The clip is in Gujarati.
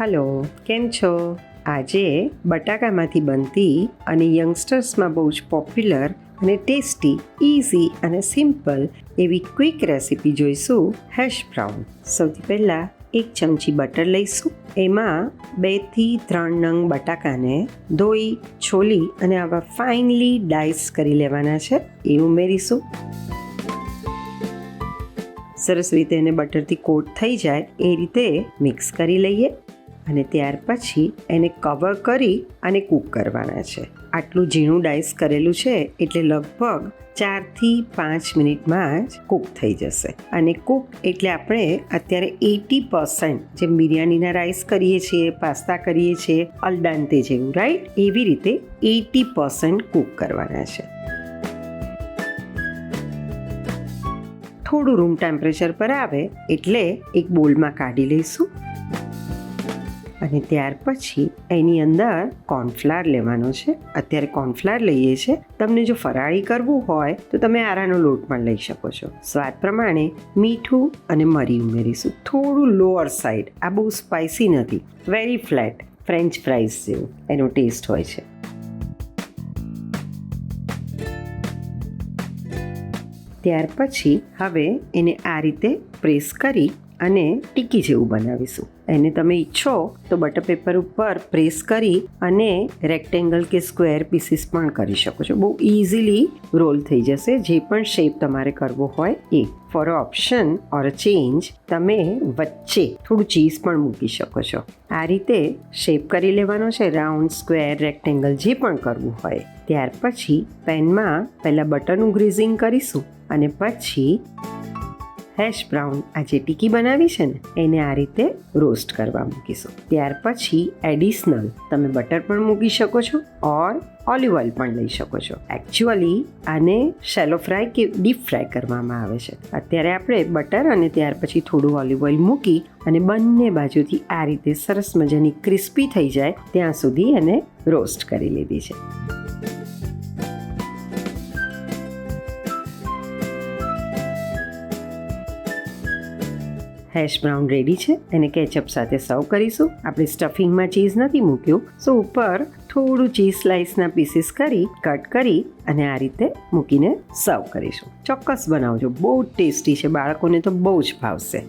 હલો, કેમ છો? આજે બટાકામાંથી બનતી અને યંગસ્ટર્સમાં બહુ જ પોપ્યુલર અને ટેસ્ટી ઇઝી અને સિમ્પલ એવી ક્વિક રેસીપી જોઈશું હેશ બ્રાઉન. સૌથી પહેલાં એક ચમચી બટર લઈશું. એમાં બેથી ત્રણ નંગ બટાકાને ધોઈ, છોલી અને આવા ફાઇનલી ડાઈસ કરી લેવાના છે, એ ઉમેરીશું. સરસ રીતે એને બટરથી કોટ થઈ જાય, એ રીતે મિક્સ કરી લઈએ. અને ત્યાર પછી એને કવર કરી અને કૂક કરવાના છે. આટલું ઝીણું ડાઈસ કરેલું છે એટલે લગભગ ચારથી પાંચ મિનિટમાં જ કૂક થઈ જશે. અને કૂક એટલે આપણે અત્યારે એટી પર્સન્ટ જે બિરયાનીના રાઈસ કરીએ છીએ, પાસ્તા કરીએ છીએ, અલદાંતે જેવું રાઈટ એવી રીતે એટી પર્સન્ટ કૂક કરવાના છે. થોડું રૂમ ટેમ્પરેચર પર આવે એટલે એક બોલમાં કાઢી લઈશું. અને ત્યાર પછી એની અંદર કોર્નફ્લાર લેવાનો છે. અત્યારે કોર્નફ્લાર લઈએ છે તમને જો ફરાળી કરવું હોય, તો તમે આરાનો લોટ પણ લઈ શકો છો. સ્વાદ પ્રમાણે મીઠું અને મરી ઉમેરીશું. થોડું લોઅર સાઈડ આ બહુ સ્પાઇસી નથી. વેરી ફ્લેટ ફ્રેન્ચ ફ્રાઈઝ જેવું. એનો ટેસ્ટ હોય છે. ત્યાર પછી હવે એને આ રીતે પ્રેસ કરી અને ટીકી જેવું બનાવીશું. એને તમે ઈચ્છો તો બટર પેપર ઉપર પ્રેસ કરી અને રેક્ટેંગલ કે સ્ક્વેર પીસીસ પણ કરી શકો છો. બહુ ઇઝીલી રોલ થઈ જશે. જે પણ શેપ તમારે કરવો હોય એ. For a option or a change તમે વચ્ચે થોડું ચીઝ પણ મૂકી શકો છો. આ રીતે શેપ કરી લેવાનો છે. રાઉન્ડ, સ્ક્વેર, રેક્ટેંગલ જે પણ કરવું હોય. ત્યાર પછી પેનમાં પહેલાં બટરનું ગ્રીઝિંગ કરીશું અને પછી હેશ બ્રાઉન આ જે ટીકી બનાવી છે ને, એને આ રીતે રોસ્ટ કરવા મૂકીશું. ત્યાર પછી એડિશનલ તમે બટર પણ મૂકી શકો છો ઓર ઓલિવ ઓઇલ પણ લઈ શકો છો. એકચ્યુઅલી આને શેલો ફ્રાય કે ડીપ ફ્રાય કરવામાં આવે છે. અત્યારે આપણે બટર અને ત્યાર પછી થોડું ઓલિવ ઓઇલ મૂકી અને બંને બાજુથી આ રીતે સરસ મજાની ક્રિસ્પી થઈ જાય, ત્યાં સુધી એને રોસ્ટ કરી લીધી છે. હેશ બ્રાઉન રેડી છે. એને કેચઅપ સાથે સર્વ કરીશું. આપણે સ્ટફિંગમાં ચીઝ નથી મૂક્યું. સો ઉપર થોડું ચીઝ સ્લાઇસના પીસીસ કરી, કટ કરી અને આ રીતે મૂકીને સર્વ કરીશું. ચોક્કસ બનાવજો. બહુ ટેસ્ટી છે. બાળકોને તો બહુ જ ભાવશે.